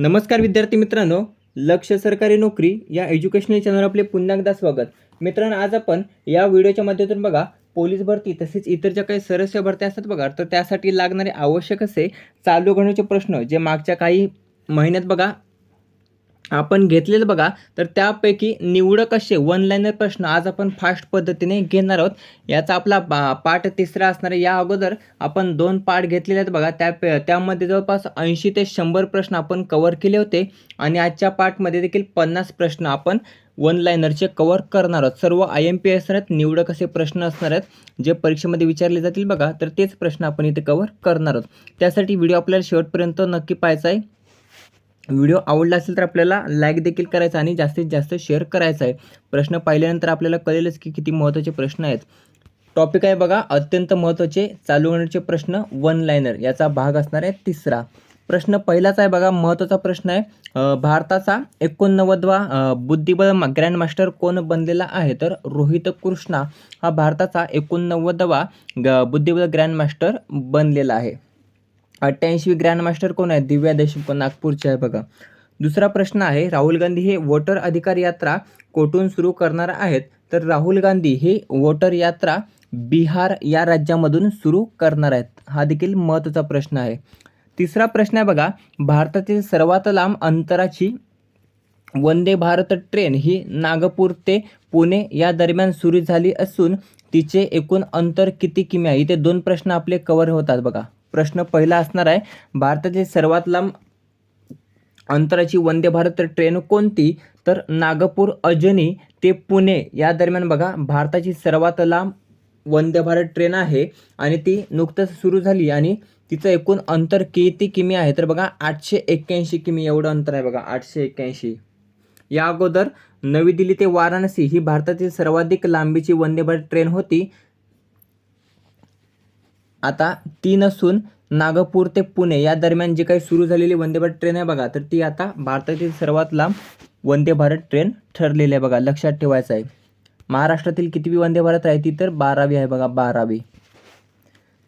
नमस्कार विद्यार्थी मित्रांनो लक्ष सरकारी नोकरी या एज्युकेशनल चॅनल आपले पुन्हा एकदा स्वागत. मित्रांनो आज आपण या व्हिडिओच्या माध्यमातून बघा पोलीस भरती तसेच इतर ज्या काही सरस्य भरती असतात बघा तर त्यासाठी लागणारे आवश्यक असे चालू घडण्याचे प्रश्न जे मागच्या काही महिन्यात बघा आपण घेतलेलं बघा तर त्यापैकी निवडक असे वन लाईनर प्रश्न आज आपण फास्ट पद्धतीने घेणार आहोत. याचा आपला पा- पाठ तिसरा असणार आहे. या अगोदर आपण दोन पाठ घेतलेले आहेत बघा. त्या त्यामध्ये जवळपास ऐंशी ते शंभर प्रश्न आपण कवर केले होते. आणि आजच्या पाठमध्ये देखील पन्नास प्रश्न आपण वन लाईनरचे कवर करणार आहोत. सर्व आय एम पी असणार आहेत निवडक असे प्रश्न असणार आहेत. जे परीक्षेमध्ये विचारले जातील बघा तर तेच प्रश्न आपण इथे कवर करणार आहोत. त्यासाठी व्हिडिओ आपल्याला शेवटपर्यंत नक्की पाहायचा आहे. व्हिडिओ आवडला असेल तर आपल्याला लाईक देखील करायचा आणि जास्तीत जास्त शेअर करायचा आहे. प्रश्न पाहिल्यानंतर आपल्याला कळेलच की किती महत्त्वाचे प्रश्न आहेत. टॉपिक आहे बघा अत्यंत महत्त्वाचे चालू होण्याचे प्रश्न वन लाईनर याचा भाग असणार आहे तिसरा. प्रश्न पहिलाच आहे बघा महत्त्वाचा प्रश्न आहे. भारताचा एकोणनव्वदवा बुद्धिबळ मा- कोण बनलेला आहे? तर रोहित कृष्णा हा भारताचा एकोणनव्वदवा ग बुद्धिबळ ग्रँडमास्टर बनलेला आहे. अठ्ठ्याऐंशी ग्रँडमास्टर कोण आहे दिव्या देशमुख नागपूरचे आहे बघा. दुसरा प्रश्न आहे राहुल गांधी हे वोटर अधिकार यात्रा कोठून सुरू करणार आहेत? तर राहुल गांधी हे वोटर यात्रा बिहार या राज्यामधून सुरू करणार आहेत. हा देखील महत्त्वाचा प्रश्न आहे. तिसरा प्रश्न आहे बघा भारतातील सर्वात लांब अंतराची वंदे भारत ट्रेन ही नागपूर ते पुणे या दरम्यान सुरू झाली असून तिचे एकूण अंतर किती किमी आहे? इथे दोन प्रश्न आपले कवर होतात बघा. प्रश्न पहिला असणार आहे भारतातील सर्वात लांब अंतराची वंदे भारत ट्रेन कोणती? तर नागपूर अजनी ते पुणे या दरम्यान बघा भारताची सर्वात लांब वंदे भारत ट्रेन आहे आणि ती नुकतंच सुरू झाली आणि तिचं एकूण अंतर किती किमी आहे? तर बघा आठशे एक्क्याऐंशी किमी एवढं अंतर आहे बघा आठशे एक्क्याऐंशी. या अगोदर नवी दिल्ली ते वाराणसी ही भारतातील सर्वाधिक लांबीची वंदे भारत ट्रेन होती. आता ती नसून नागपूर ते पुणे या दरम्यान जी काही सुरू झालेली वंदे भारत ट्रेन आहे बघा तर ती आता भारतातील सर्वात लांब वंदे भारत ट्रेन ठरलेली आहे बघा लक्षात ठेवायचं आहे. महाराष्ट्रातील कितवी वंदे भारत आहे ती तर बारावी आहे बघा बारावी.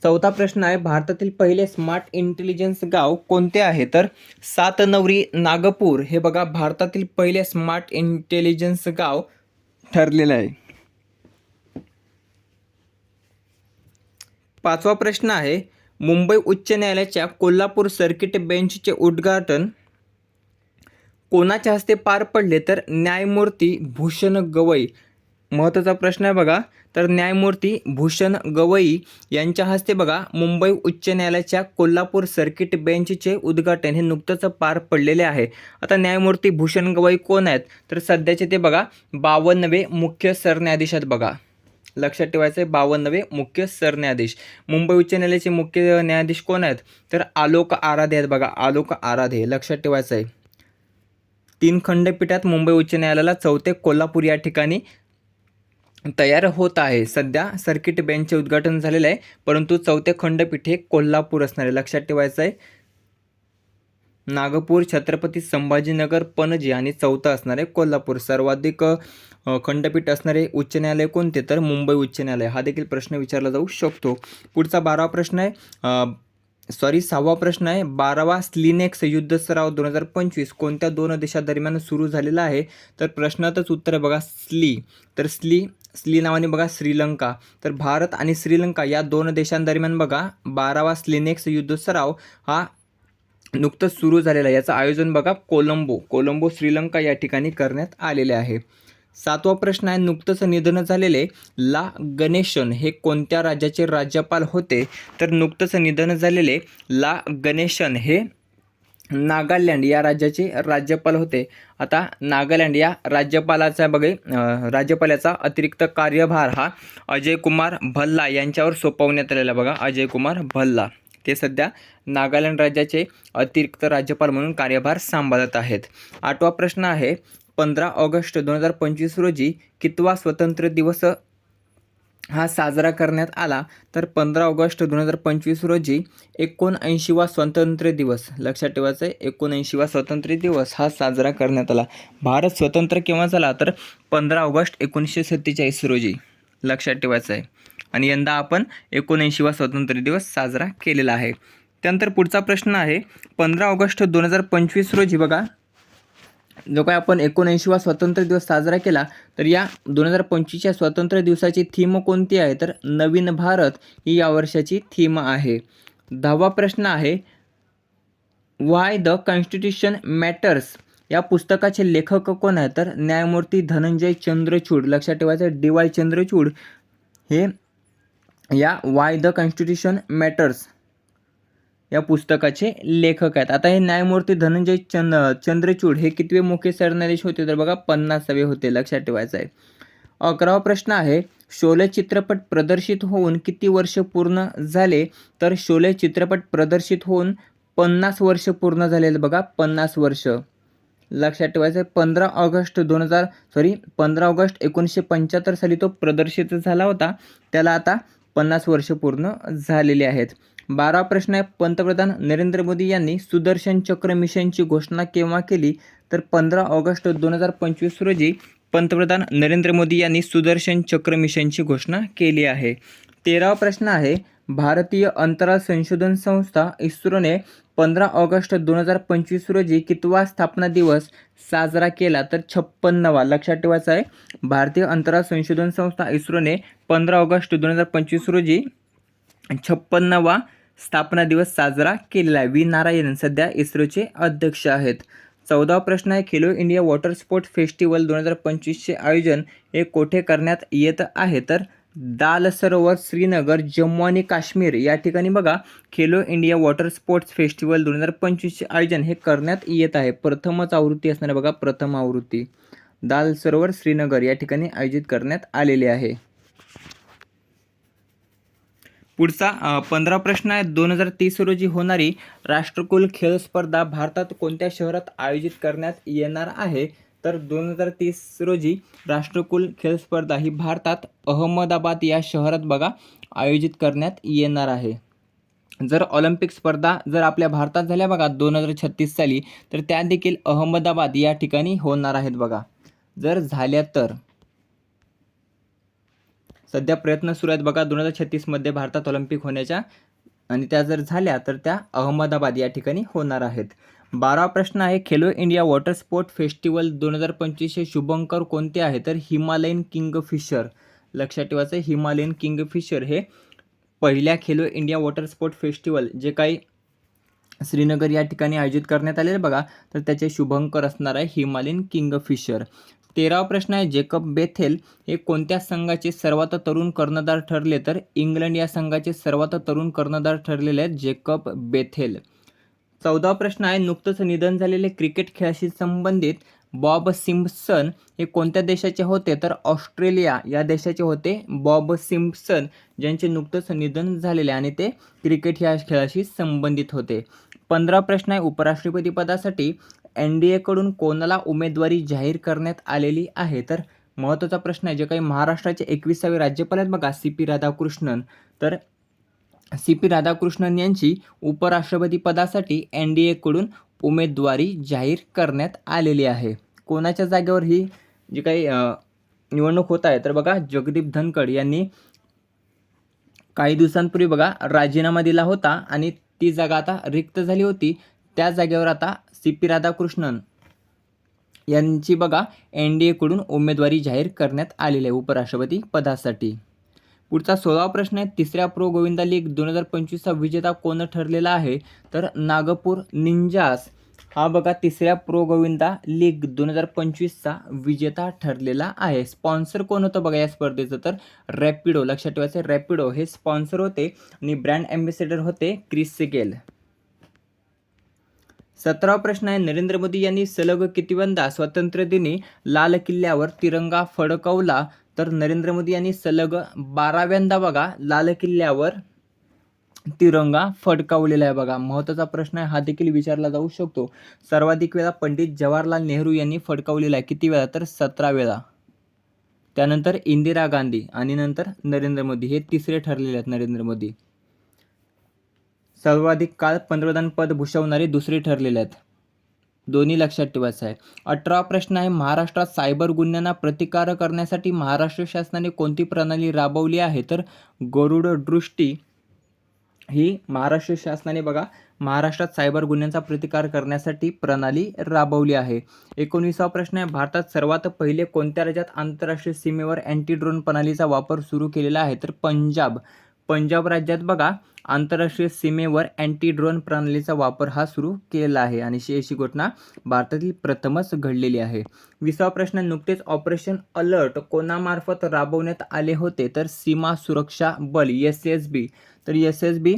चौथा प्रश्न आहे भारतातील पहिले स्मार्ट इंटेलिजन्स गाव कोणते आहे? तर सातनवरी नागपूर हे बघा भारतातील पहिले स्मार्ट इंटेलिजन्स गाव ठरलेलं आहे. पाचवा प्रश्न आहे मुंबई उच्च न्यायालयाच्या कोल्हापूर सर्किट बेंचचे उद्घाटन. कोणाच्या हस्ते पार पडले तर न्यायमूर्ती भूषण गवई. महत्त्वाचा प्रश्न आहे बघा. तर न्यायमूर्ती भूषण गवई यांच्या हस्ते बघा मुंबई उच्च न्यायालयाच्या कोल्हापूर सर्किट बेंचचे उद्घाटन हे नुकतंच पार पडलेले आहे. आता न्यायमूर्ती भूषण गवई कोण आहेत? तर सध्याचे ते बघा बावन्नवे मुख्य सरन्यायाधीश आहेत बघा. लक्षात ठेवायचं आहे बावन्नवे मुख्य सरन्यायाधीश. मुंबई उच्च न्यायालयाचे मुख्य न्यायाधीश कोण आहेत? तर आलोक आराधे आहेत बघा आलोक आराधे लक्षात ठेवायचं आहे तीन खंडपीठात मुंबई उच्च न्यायालयाला चौथे कोल्हापूर या ठिकाणी तयार होत आहे. सध्या सर्किट बेंचचे उद्घाटन झालेलं आहे परंतु चौथे खंडपीठ हे कोल्हापूर असणार आहे लक्षात ठेवायचं आहे नागपूर छत्रपती संभाजीनगर पणजी आणि चौथं असणारे कोल्हापूर. सर्वाधिक खंडपीठ असणारे उच्च न्यायालय कोणते? तर मुंबई उच्च न्यायालय. हा देखील प्रश्न विचारला जाऊ शकतो. पुढचा बारावा प्रश्न आहे सॉरी सहावा प्रश्न आहे बारावा स्लिनेक्स युद्ध सराव दोन हजार पंचवीस कोणत्या दोन देशादरम्यान सुरू झालेला आहे? तर प्रश्नातच उत्तर आहे बघा स्ली. तर स्ली स्ली नावाने बघा श्रीलंका. तर भारत आणि श्रीलंका या दोन देशांदरम्यान बघा बारावा स्लिनेक्स युद्ध सराव हा नुकतंच सुरू झालेलं आहे. याचं आयोजन बघा कोलंबो कोलंबो श्रीलंका या ठिकाणी करण्यात आलेले आहे. सातवा प्रश्न आहे नुकतंच निधन झालेले ला गणेशन हे कोणत्या राज्याचे राज्यपाल होते? तर नुकतंच निधन झालेले ला गणेशन हे नागालँड या राज्याचे राज्यपाल होते. आता नागालँड या राज्यपालाचा बघे राज्यपालाचा अतिरिक्त कार्यभार हा अजय कुमार भल्ला यांच्यावर सोपवण्यात आलेला बघा अजय कुमार भल्ला. ते सध्या नागालँड राज्याचे अतिरिक्त राज्यपाल म्हणून कार्यभार सांभाळत आहेत. आठवा प्रश्न आहे पंधरा ऑगस्ट दोन हजार पंचवीस रोजी कितवा स्वतंत्र दिवस हा साजरा करण्यात आला? तर पंधरा ऑगस्ट दोन हजार पंचवीस रोजी एकोणऐंशीवा स्वातंत्र्य दिवस. लक्षात ठेवायचं आहे एकोणऐंशीवा स्वातंत्र्य दिवस हा साजरा करण्यात आला. भारत स्वतंत्र केव्हा झाला? तर पंधरा ऑगस्ट एकोणीसशे सत्तेचाळीस रोजी. लक्षात ठेवायचं आहे आणि यंदा आपण एकोणऐंशीवा स्वातंत्र्य दिवस साजरा केलेला आहे. त्यानंतर पुढचा प्रश्न आहे पंधरा ऑगस्ट दोन हजार पंचवीस रोजी बघा जो काय आपण एकोणऐंशीवा स्वातंत्र्य दिवस साजरा केला तर या दोन हजार पंचवीसच्या स्वातंत्र्य दिवसाची थीम कोणती आहे? तर नवीन भारत ही या वर्षाची थीम आहे. दहावा प्रश्न आहे वाय द कॉन्स्टिट्यूशन मॅटर्स या पुस्तकाचे लेखक कोण आहे तर न्यायमूर्ती धनंजय चंद्रचूड लक्षात ठेवायचं डी वाय चंद्रचूड हे या वाय द कॉन्स्टिट्यूशन मॅटर्स या पुस्तकाचे लेखक आहेत. आता हे न्यायमूर्ती धनंजय चंद चंद्रचूड हे कितवे मुख्य सरन्यायाधीश होते तर बघा पन्नासावे होते लक्षात ठेवायचं आहे. अकरावा प्रश्न आहे शोले चित्रपट प्रदर्शित होऊन किती वर्ष पूर्ण झाले? तर शोले चित्रपट प्रदर्शित होऊन पन्नास वर्ष पूर्ण झालेलं बघा पन्नास वर्ष. लक्षात ठेवायचं आहे पंधरा ऑगस्ट दोन हजार सॉरी पंधरा ऑगस्ट एकोणीसशे पंच्याहत्तर साली तो प्रदर्शित झाला होता. त्याला आता पन्नास वर्ष पूर्ण झालेली आहेत. बारा प्रश्न आहे पंतप्रधान नरेंद्र मोदी यांनी सुदर्शन चक्र मिशनची घोषणा केव्हा केली? तर पंधरा ऑगस्ट दोन हजार पंचवीस रोजी पंतप्रधान नरेंद्र मोदी यांनी सुदर्शन चक्र मिशनची घोषणा केली आहे. तेरावा प्रश्न आहे भारतीय अंतराळ संशोधन संस्था इस्रोने पंधरा ऑगस्ट दोन हजार पंचवीस रोजी कितवा स्थापना दिवस साजरा केला? तर छप्पन्नवा. लक्षात ठेवायचा आहे भारतीय अंतराळ संशोधन संस्था इस्रोने पंधरा ऑगस्ट दोन हजार पंचवीस रोजी छप्पन्नवा स्थापना दिवस साजरा केलेला आहे. व्ही. नारायण सध्या इस्रोचे अध्यक्ष आहेत. चौदा प्रश्न आहे Khelo India water sport festival दोन हजार पंचवीसचे आयोजन हे कोठे करण्यात येत आहे? तर दाल सरोवर श्रीनगर जम्मू आणि काश्मीर या ठिकाणी बघा Khelo India water sports festival दोन हजार पंचवीसचे आयोजन हे करण्यात येत आहे. प्रथमच आवृत्ती असणार बघा प्रथम आवृत्ती. दाल सरोवर श्रीनगर या ठिकाणी आयोजित करण्यात आलेले आहे. पुढचा पंधरा प्रश्न आहे दोन हजार तीस रोजी होणारी राष्ट्रकुल खेळ स्पर्धा भारतात कोणत्या शहरात आयोजित करण्यात येणार आहे? तर दोन हजार तीस रोजी राष्ट्रकुल खेळ स्पर्धा ही भारतात अहमदाबाद या शहरात बघा आयोजित करण्यात येणार आहे. जर ऑलिम्पिक स्पर्धा जर आपल्या भारतात झाल्या बघा दोन हजार छत्तीस साली तर त्या देखील अहमदाबाद या ठिकाणी होणार आहेत बघा. जर झाल्या तर सध्या प्रयत्न सुरू आहेत बघा दोन हजार छत्तीसमध्ये भारतात ऑलिम्पिक होण्याच्या आणि त्या जर झाल्या तर त्या अहमदाबाद या ठिकाणी होणार आहेत. बारावा प्रश्न आहे. Khelo India water sport festival दोन हजार पंचवीसचे शुभंकर कोणते आहे? तर हिमालयन किंगफिशर. लक्षात ठेवायचं आहे, हिमालयन किंगफिशर हे पहिल्या Khelo India water sport festival जे काही श्रीनगर या ठिकाणी आयोजित करण्यात आलेले बघा. तर त्याचे शुभंकर असणार आहे हिमालयन किंगफिशर. तेरावा प्रश्न आहे जेकब बेथेल हे कोणत्या संघाचे सर्वात तरुण कर्णधार ठरले? तर इंग्लंड या संघाचे सर्वात तरुण कर्णधार ठरलेले आहेत जेकब बेथेल. चौदा प्रश्न आहे नुकतंच निधन झालेले क्रिकेट खेळाशी संबंधित बॉब सिम्पसन हे कोणत्या देशाचे होते? तर ऑस्ट्रेलिया या देशाचे होते. बॉब सिम्पसन ज्यांचे नुकतंच निधन झालेले आणि ते क्रिकेट या खेळाशी संबंधित होते. पंधरा प्रश्न आहे. उपराष्ट्रपती पदासाठी एन डी एकडून कोणाला उमेदवारी जाहीर करण्यात आलेली आहे? तर महत्त्वाचा प्रश्न आहे. जे काही महाराष्ट्राचे एकविसावे राज्यपाल आहेत बघा सी पी राधाकृष्णन. तर सी पी राधाकृष्णन यांची उपराष्ट्रपती पदासाठी एन डी एकडून उमेदवारी जाहीर करण्यात आलेली आहे. कोणाच्या जागेवर ही जी काही निवडणूक होत आहे तर बघा जगदीप धनखड यांनी काही दिवसांपूर्वी बघा राजीनामा दिला होता आणि ती जागा आता रिक्त झाली होती. त्या जागेवर आता सी पी राधाकृष्णन यांची बघा एन डी एकडून उमेदवारी जाहीर करण्यात आलेली आहे उपराष्ट्रपती पदासाठी. पुढचा सोळावा प्रश्न आहे. तिसऱ्या प्रो गोविंदा लीग दोन हजार पंचवीसचा विजेता कोण ठरलेला आहे? तर नागपूर निंजास. हा बघा तिसऱ्या प्रो गोविंदा लीग दोन हजार पंचवीसचा विजेता ठरलेला आहे. स्पॉन्सर कोण होतं बघा या स्पर्धेचं? तर रॅपिडो लक्षात ठेवायचं रॅपिडो हे स्पॉन्सर होते आणि ब्रँड ॲम्बेसेडर होते क्रिस गेल सतरावा प्रश्न आहे नरेंद्र मोदी यांनी सलग कितीवंदा स्वातंत्र्य दिनी लाल किल्ल्यावर तिरंगा फडकवला? तर नरेंद्र मोदी यांनी सलग बाराव्यांदा बघा लाल किल्ल्यावर तिरंगा फडकावलेला आहे बघा. महत्त्वाचा प्रश्न आहे हा देखील विचारला जाऊ शकतो. सर्वाधिक वेळा पंडित जवाहरलाल नेहरू यांनी फडकावलेला आहे. किती वेळा? तर सतरा वेळा. त्यानंतर इंदिरा गांधी आणि नंतर नरेंद्र मोदी. हे तिसरे ठरलेले आहेत नरेंद्र मोदी. सर्वाधिक काळ पंतप्रधान पद भूषवणारे दुसरे ठरलेले आहेत. दोन्ही लक्षात ठेवायचं आहे. अठरा प्रश्न आहे. महाराष्ट्रात सायबर गुन्ह्यांना प्रतिकार करण्यासाठी महाराष्ट्र शासनाने कोणती प्रणाली राबवली आहे? तर गरुड दृष्टी ही महाराष्ट्र शासनाने बघा महाराष्ट्रात सायबर गुन्ह्यांचा प्रतिकार करण्यासाठी प्रणाली राबवली आहे. एकोणीसावा प्रश्न आहे. भारतात सर्वात पहिले कोणत्या राज्यात आंतरराष्ट्रीय सीमेवर अँटी ड्रोन प्रणालीचा वापर सुरू केलेला आहे? तर पंजाब. पंजाब राज्यात बघा आंतरराष्ट्रीय सीमेवर अँटी ड्रोन प्रणालीचा वापर हा सुरू केलेला आहे आणि अशी अशी घटना भारतातील प्रथमच घडलेली आहे. विसावा प्रश्न नुकतेच ऑपरेशन अलर्ट कोणामार्फत राबवण्यात आले होते? तर सीमा सुरक्षा बल एस एस बी. तर एस एस बी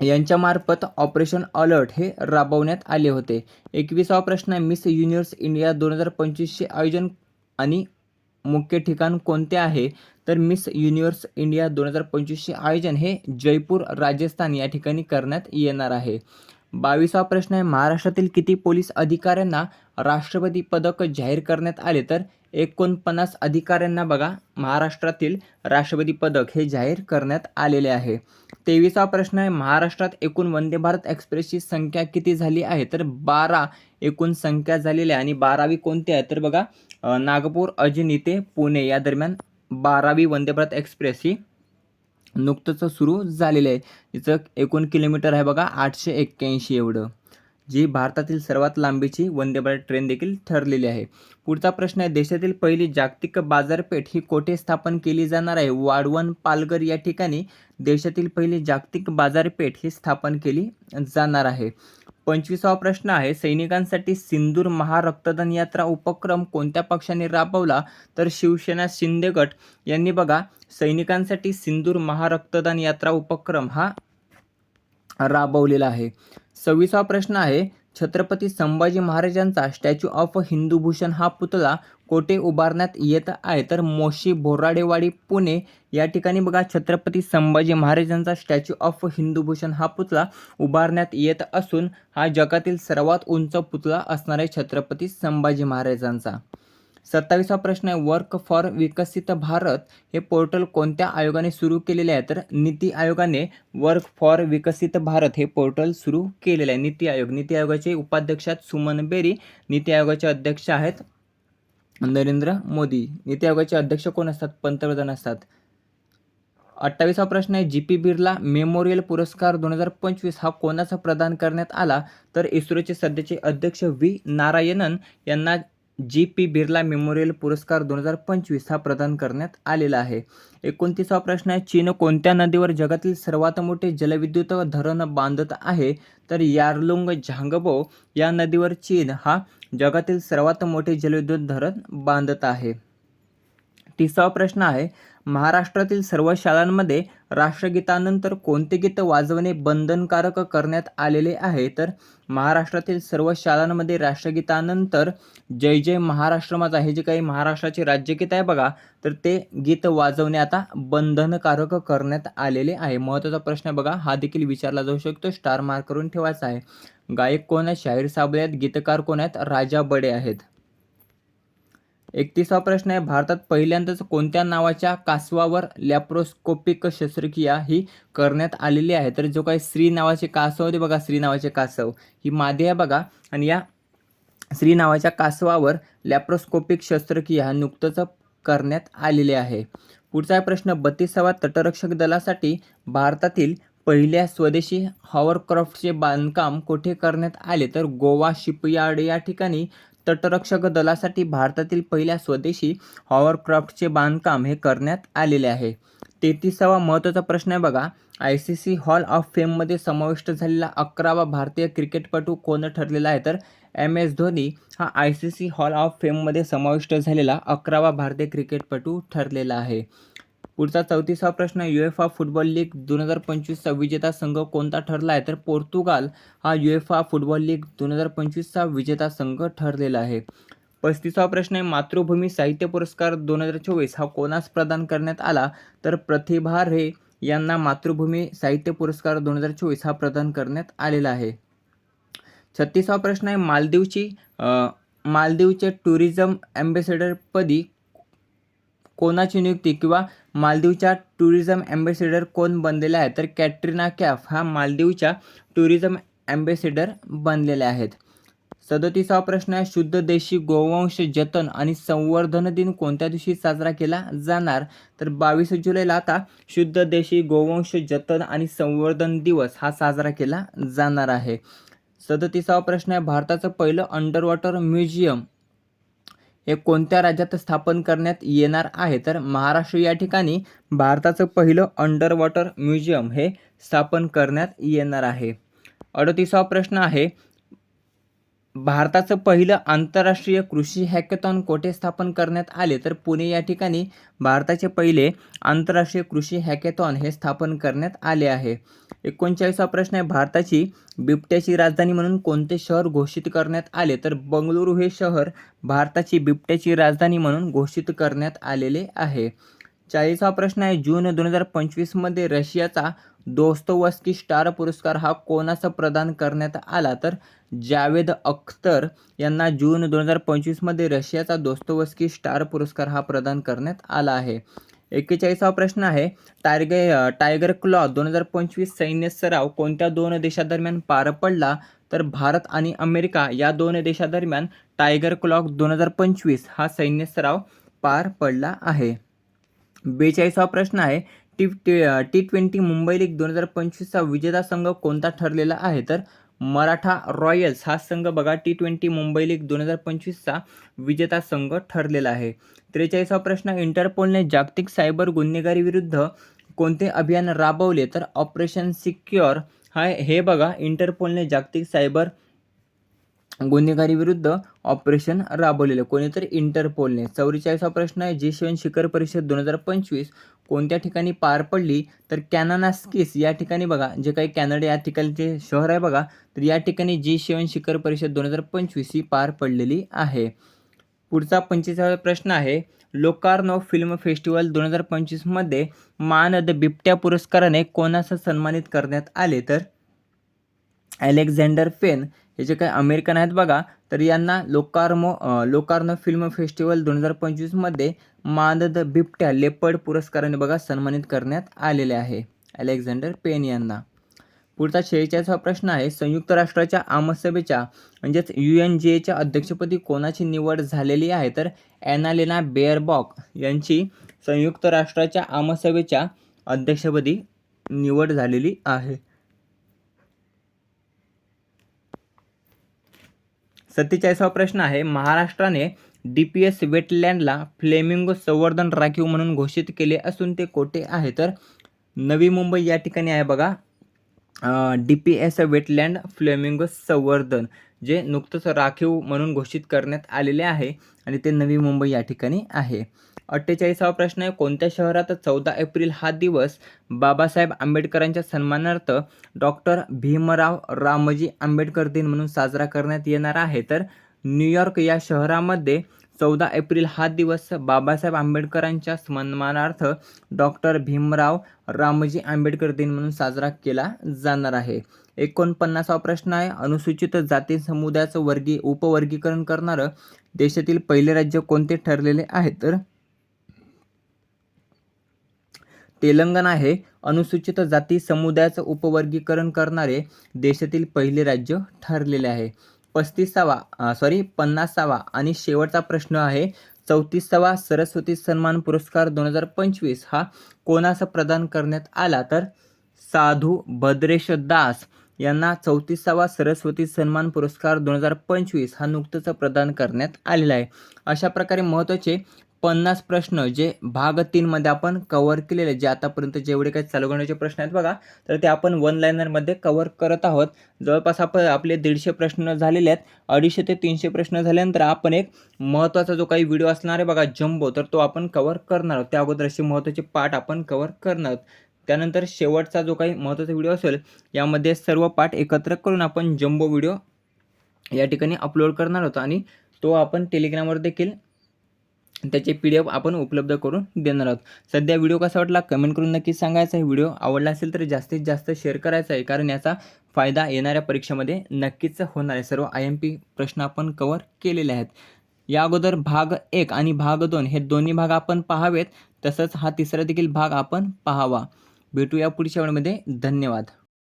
यांच्यामार्फत ऑपरेशन अलर्ट हे राबवण्यात आले होते. एकविसावा प्रश्न मिस युनिव्हर्स इंडिया दोन हजार पंचवीसचे आयोजन आणि मुख्य ठिकाण कोणते आहे? तर मिस युनिव्हर्स इंडिया दोन हजार पंचवीसचे आयोजन हे जयपूर राजस्थान या ठिकाणी करण्यात येणार आहे. बावीसावा प्रश्न आहे महाराष्ट्रातील किती पोलीस अधिकाऱ्यांना राष्ट्रपती पदक जाहीर करण्यात आले? तर एकोणपन्नास अधिकाऱ्यांना बघा महाराष्ट्रातील राष्ट्रपती पदक हे जाहीर करण्यात आलेले आहे. तेविसावा प्रश्न आहे महाराष्ट्रात एकूण वंदे भारत एक्सप्रेसची संख्या किती झाली आहे? तर बारा एकूण संख्या झालेली आहे आणि बारावी कोणती आहे? तर बघा नागपूर अजनी ते पुणे या दरम्यान बारावी वंदे भारत एक्सप्रेस ही नुकतंच सुरू झालेलं आहे. तिचं एकूण किलोमीटर आहे बघा आठशे एक्क्याऐंशी एवढं. जी भारतातील सर्वात लांबीची वंदे भारत ट्रेन देखील ठरलेली आहे. पुढचा प्रश्न आहे देशातील पहिली जागतिक बाजारपेठ ही कोठे स्थापन केली जाणार आहे? वाढवण पालघर या ठिकाणी देशातील पहिली जागतिक बाजारपेठ ही स्थापन केली जाणार आहे. पंचवीसावा प्रश्न आहे सैनिकांसाठी सिंदूर महारक्तदान यात्रा उपक्रम कोणत्या पक्षाने राबवला? तर शिवसेना शिंदे गट. यांनी बघा सैनिकांसाठी सिंदूर महारक्तदान यात्रा उपक्रम हा राबवलेला आहे. सव्वीसावा प्रश्न आहे छत्रपती संभाजी महाराजांचा स्टॅच्यू ऑफ हिंदूभूषण हा पुतळा कोठे उभारण्यात येत आहे? तर मोशी बोराडेवाडी पुणे. या ठिकाणी बघा छत्रपती संभाजी महाराजांचा स्टॅच्यू ऑफ हिंदूभूषण हा पुतळा उभारण्यात येत असून हा जगातील सर्वात उंच पुतळा असणार आहे छत्रपती संभाजी महाराजांचा. सत्तावीसा प्रश्न आहे वर्क फॉर विकसित भारत. हे पोर्टल कोणत्या आयोगाने सुरू केलेले आहे? तर नीती आयोगाने वर्क फॉर विकसित भारत हे पोर्टल सुरू केलेलं आहे. नीती आयोग. नीती आयोगाचे उपाध्यक्ष आहेत सुमन बेरी. नीती आयोगाचे अध्यक्ष आहेत नरेंद्र मोदी. नीती आयोगाचे अध्यक्ष कोण असतात? पंतप्रधान असतात. अठ्ठावीसा प्रश्न आहे जी पी बिर्ला मेमोरियल पुरस्कार दोन हजार पंचवीस हा कोणाचा प्रदान करण्यात आला? तर इस्रोचे सध्याचे अध्यक्ष व्ही नारायणन यांना जी पी बिर्ला मेमोरियल पुरस्कार दोन हजार पंचवीस हा प्रदान करण्यात आलेला आहे. एकोणतीसावा प्रश्न आहे चीन कोणत्या नदीवर जगातील सर्वात मोठे जलविद्युत धरण बांधत आहे? तर यारलुंग झांगबो या नदीवर चीन हा जगातील सर्वात मोठे जलविद्युत धरण बांधत आहे. तिसरा प्रश्न आहे महाराष्ट्रातील सर्व शाळांमध्ये राष्ट्रगीतानंतर कोणते गीत वाजवणे बंधनकारक करण्यात आलेले आहे? तर महाराष्ट्रातील सर्व शाळांमध्ये राष्ट्रगीतानंतर जय जय महाराष्ट्र माझा हे जे काही महाराष्ट्राचे राज्यगीत आहे बघा तर ते गीत वाजवणे आता बंधनकारक करण्यात आलेले आहे. महत्त्वाचा प्रश्न बघा हा देखील विचारला जाऊ शकतो स्टार मार्क करून ठेवायचा आहे. गायक कोण आहेत? शाहीर साबळे आहेत गीतकार कोण आहेत? राजा बडे आहेत. एकतीसावा प्रश्न आहे भारतात पहिल्यांदाच कोणत्या नावाच्या कासवावर लॅप्रोस्कोपिक शस्त्रक्रिया ही करण्यात आलेली आहे? तर जो काही श्री नावाचे कासव होते बघा श्री नावाचे कासव. ही मादी आहे बघा आणि या श्री नावाच्या कासवावर लॅप्रोस्कोपिक शस्त्रक्रिया नुकतंच करण्यात आलेली आहे. पुढचा प्रश्न बत्तीसावा तटरक्षक दलासाठी भारतातील पहिल्या स्वदेशी हॉवरक्राफ्टचे बांधकाम कोठे करण्यात आले? तर गोवा शिपयार्ड या ठिकाणी तटरक्षक दलासाठी भारतातील पहिल्या स्वदेशी हॉवरक्राफ्टचे बांधकाम हे करण्यात आलेले आहे. तेहतीसावा महत्त्वाचा प्रश्न आहे बघा. I C C hall of फेममध्ये समाविष्ट झालेला अकरावा भारतीय क्रिकेटपटू कोण ठरलेला आहे? तर एम एस धोनी हा I C C hall of फेममध्ये समाविष्ट झालेला अकरावा भारतीय क्रिकेटपटू ठरलेला आहे. पुढचा चौतीसावा प्रश्न युएफा फुटबॉल लीग दोन हजार पंचवीसचा विजेता संघ कोणता ठरला आहे तर पोर्तुगाल हा युएफा फुटबॉल लीग दोन हजार पंचवीसचा विजेता संघ ठरलेला आहे. पस्तीसावा प्रश्न आहे मातृभूमी साहित्य पुरस्कार दोन हजार चोवीस हा कोणास प्रदान करण्यात आला? तर प्रतिभा रे यांना मातृभूमी साहित्य पुरस्कार दोन हजार चोवीस हा प्रदान करण्यात आलेला आहे. छत्तीसावा प्रश्न आहे मालदीवची मालदीवचे टुरिझम ॲम्बेसेडरपदी कोणाची नियुक्ती किंवा मालदीवच्या टुरिझम ॲम्बेसेडर कोण बनलेले आहे तर कॅटरीना कॅफ हा मालदीवच्या टुरिझम ॲम्बेसेडर बनलेले आहेत. सदतीसावा प्रश्न आहे शुद्ध देशी गोवंश जतन आणि संवर्धन दिन कोणत्या दिवशी साजरा केला जाणार? तर बावीस जुलैला आता शुद्ध देशी गोवंश जतन आणि संवर्धन दिवस हा साजरा केला जाणार आहे. सदतीसावा प्रश्न आहे भारताचं पहिलं अंडर वॉटर म्युझियम हे कोणत्या राज्यात स्थापन करण्यात येणार आहे? तर महाराष्ट्र या ठिकाणी भारताचं पहिलं अंडर वॉटर म्युझियम हे स्थापन करण्यात येणार आहे. अडतीसावा प्रश्न आहे भारताचं पहिलं आंतरराष्ट्रीय कृषी हॅकेथॉन कोठे स्थापन करण्यात आले? तर पुणे या ठिकाणी भारताचे पहिले आंतरराष्ट्रीय कृषी हॅकेथॉन हे स्थापन करण्यात आले आहे. एकोणचाळीसावा प्रश्न आहे भारताची बिबट्याची राजधानी म्हणून कोणते शहर घोषित करण्यात आले? तर बंगळुरू हे शहर भारताची बिबट्याची राजधानी म्हणून घोषित करण्यात आलेले आहे. चाळीसावा प्रश्न आहे. जून दोन हजार पंचवीसमध्ये रशियाचा दोस्तोवस्की स्टार पुरस्कार हा कोणाचा प्रदान करण्यात आला? तर जावेद अख्तर यांना जून दोन हजार पंचवीसमध्ये रशियाचा दोस्तोवस्की स्टार पुरस्कार हा प्रदान करण्यात आला आहे. एक्केचाळीसावा प्रश्न आहे. टायगे टायगर क्लॉ दोन हजार पंचवीस सैन्य सराव कोणत्या दोन देशादरम्यान पार पडला? तर भारत आणि अमेरिका या दोन देशादरम्यान टायगर क्लॉक दोन हजार पंचवीस हा सैन्य सराव पार पडला आहे. बेचाळीसावा प्रश्न आहे. T T T twenty Mumbai league दोन हजार पंचवीसचा विजेता संघ कोणता ठरलेला आहे? तर मराठा रॉयल्स हा संघ बघा टी ट्वेंटी मुंबई लीग दोन हजार पंचवीसचा विजेता संघ ठरलेला आहे. त्रेचाळीसावा प्रश्न इंटरपोलने जागतिक सायबर गुन्हेगारी विरुद्ध कोणते अभियान राबवले? तर ऑपरेशन सिक्युअर हा हे बघा इंटरपोलने जागतिक सायबर गुन्हेगारी विरुद्ध ऑपरेशन राबवलेलं कोणीतरी इंटरपोलने. चौवेचाळीसा प्रश्न आहे जी सेवन शिखर परिषद दोन हजार पंचवीस कोणत्या ठिकाणी पार पडली तर कॅनानास्किस या ठिकाणी बघा जे काही कॅनडा या ठिकाणचे शहर आहे बघा तर या ठिकाणी जी सेवन शिखर परिषद दोन हजार पंचवीस ही पार पडलेली आहे. पुढचा पंचवीसावा प्रश्न आहे लोकार्नो फिल्म फेस्टिवल दोन हजार पंचवीसमध्ये मानद बिबट्या पुरस्काराने कोणास सन्मानित करण्यात आले तर अलेक्झांडर फेन हे जे काही अमेरिकन आहेत बघा तर यांना लोकार्मो लोकार्नो फिल्म फेस्टिवल दोन हजार पंचवीसमध्ये मानद बिबट्या लेपर्ड पुरस्काराने बघा सन्मानित करण्यात आलेले आहे. अलेक्झांडर पेन यांना. पुढचा शेहेचाळीसवा प्रश्न आहे संयुक्त राष्ट्राच्या आमसभेच्या म्हणजेच यू एन जी एच्या अध्यक्षपदी कोणाची निवड झालेली आहे? तर ॲनालेना बेअरबॉक यांची संयुक्त राष्ट्राच्या आमसभेच्या अध्यक्षपदी निवड झालेली आहे. सत्तेचाळीसावा प्रश्न आहे महाराष्ट्राने डी पी एस वेटलँडला फ्लेमिंगो संवर्धन राखीव म्हणून घोषित केले असून ते कोठे आहे? तर नवी मुंबई या ठिकाणी आहे बघा. D P S wetland flamingo संवर्धन जे नुकतंच राखीव म्हणून घोषित करण्यात आलेले आहे आणि ते नवी मुंबई या ठिकाणी आहे. अठ्ठेचाळीसावा प्रश्न आहे कोणत्या शहरात चौदा एप्रिल हा दिवस बाबासाहेब आंबेडकरांच्या सन्मानार्थ डॉक्टर भीमराव रामजी आंबेडकर दिन म्हणून साजरा करण्यात येणार आहे? तर न्यूयॉर्क या शहरामध्ये चौदा एप्रिल हा दिवस बाबासाहेब आंबेडकरांच्या सन्मानार्थ डॉक्टर भीमराव रामजी आंबेडकर दिन म्हणून साजरा केला जाणार आहे. एकोणपन्नासावा प्रश्न आहे अनुसूचित जाती समुदायाचं वर्गी उपवर्गीकरण करणारं देशातील पहिले राज्य कोणते ठरलेले आहे? तर तेलंगणा हे अनुसूचित जाती समुदायाचं उपवर्गीकरण करणारे देशातील पहिले राज्य ठरलेले आहे. पस्तीसावा सॉरी पन्नासावा आणि शेवटचा प्रश्न आहे. चौतीसावा सरस्वती सन्मान पुरस्कार दोन हजार पंचवीस हा कोणास प्रदान करण्यात आला? तर साधू भद्रेश दास यांना चौतीसावा सरस्वती सन्मान पुरस्कार दोन हजार पंचवीस हा नुकतंच प्रदान करण्यात आलेला आहे. अशा प्रकारे महत्त्वाचे पन्नास प्रश्न जे भाग तीनमध्ये आपण कवर केलेले जे आतापर्यंत जेवढे काही चालू करण्याचे प्रश्न आहेत बघा तर ते आपण वन लायनरमध्ये कवर करत आहोत. जवळपास आपण आपले दीडशे प्रश्न झालेले आहेत. अडीचशे ते तीनशे प्रश्न झाल्यानंतर आपण एक महत्त्वाचा जो काही व्हिडिओ असणार आहे बघा जम्बो तर तो आपण कवर करणार आहोत. त्या अगोदर असे महत्त्वाचे पाठ आपण कवर करणार आहोत. त्यानंतर शेवटचा जो काही महत्त्वाचा व्हिडिओ असेल यामध्ये सर्व पाठ एकत्र करून आपण जम्बो व्हिडिओ या ठिकाणी अपलोड करणार होतो आणि तो आपण टेलिग्रामवर देखील त्याचे पी डी एफ आपण उपलब्ध करून देणार आहोत. सध्या व्हिडिओ कसा वाटला कमेंट करून नक्की सांगायचा आहे. व्हिडिओ आवडला असेल तर जास्तीत जास्त शेअर करायचा आहे. कारण याचा फायदा येणाऱ्या परीक्षेमध्ये नक्कीच होणार आहे. सर्व आय एम पी प्रश्न आपण कवर केलेले आहेत. या अगोदर भाग एक आणि भाग दोन हे दोन्ही भाग आपण पाहावेत. तसंच हा तिसरा देखील भाग आपण पाहावा. भेटूया पुढच्या वेळेमध्ये. धन्यवाद.